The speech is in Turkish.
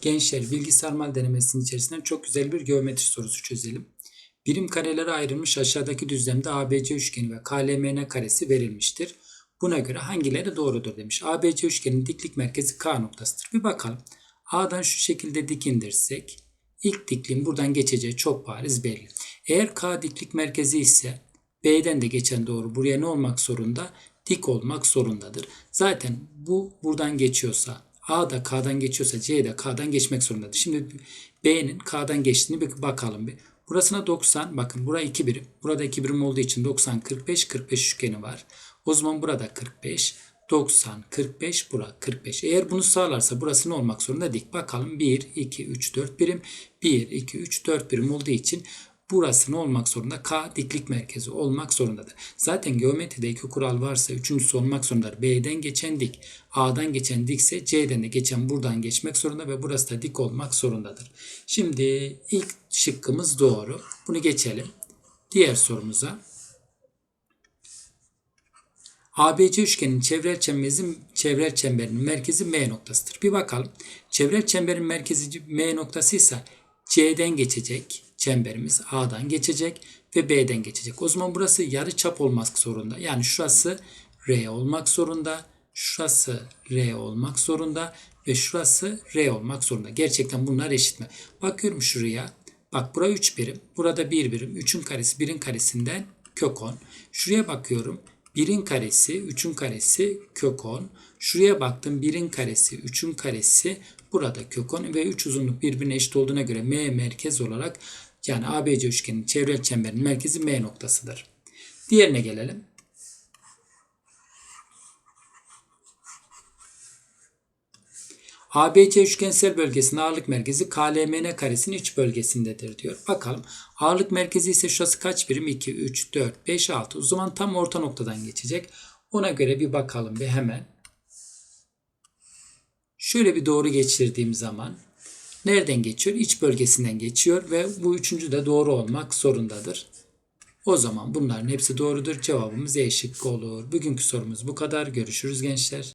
Gençler bilgisayar mal denemesinin içerisinden çok güzel bir geometri sorusu çözelim. Birim karelere ayrılmış aşağıdaki düzlemde ABC üçgeni ve KLMN karesi verilmiştir. Buna göre hangileri doğrudur demiş. ABC üçgenin diklik merkezi K noktasıdır. Bir bakalım. A'dan şu şekilde dik indirsek ilk dikliğin buradan geçeceği çok bariz belli. Eğer K diklik merkezi ise B'den de geçen doğru buraya ne olmak zorunda? Dik olmak zorundadır. Zaten bu buradan geçiyorsa A da K'dan geçiyorsa C de K'dan geçmek zorundadır. Şimdi B'nin K'dan geçtiğini bir bakalım bir. Burasına 90. Bakın bura 2 birim. Burada 2 birim olduğu için 90 45 45 üçgeni var. O zaman burada 45 90 45 bura 45. Eğer bunu sağlarsa burası ne olmak zorunda? Dik. Bakalım 1 2 3 4 birim. 1 2 3 4 birim olduğu için burası ne olmak zorunda? K diklik merkezi olmak zorundadır. Zaten geometride iki kural varsa üçüncüsü olmak zorundadır. B'den geçen dik, A'dan geçen dikse C'den de geçen buradan geçmek zorunda ve burası da dik olmak zorundadır. Şimdi ilk şıkkımız doğru. Bunu geçelim. Diğer sorumuza. ABC üçgenin çevrel çemberin, çevrel çemberinin merkezi M noktasıdır. Bir bakalım. Çevrel çemberin merkezi M noktası ise C'den geçecek çemberimiz A'dan geçecek ve B'den geçecek. O zaman burası yarı çap olmak zorunda. Yani şurası R olmak zorunda. Şurası R olmak zorunda ve şurası R olmak zorunda. Gerçekten bunlar eşit mi? Bakıyorum şuraya. Bak bura 3 birim. Burada 1 birim. 3'ün karesi 1'in karesinden kök 10. Şuraya bakıyorum. 1'in karesi, 3'ün karesi kök 10. Şuraya baktım 1'in karesi, 3'ün karesi burada kök 10 ve 3 uzunluk birbirine eşit olduğuna göre M merkez olarak yani ABC üçgenin çevrel çemberin merkezi M noktasıdır. Diğerine gelelim. ABC üçgensel bölgesinin ağırlık merkezi KLMN karesinin iç bölgesindedir diyor. Bakalım ağırlık merkezi ise şurası kaç birim? 2, 3, 4, 5, 6. O zaman tam orta noktadan geçecek. Ona göre bir bakalım bir hemen. Şöyle bir doğru geçirdiğim zaman nereden geçiyor? İç bölgesinden geçiyor ve bu üçüncü de doğru olmak zorundadır. O zaman bunların hepsi doğrudur. Cevabımız E şıkkı olur. Bugünkü sorumuz bu kadar. Görüşürüz gençler.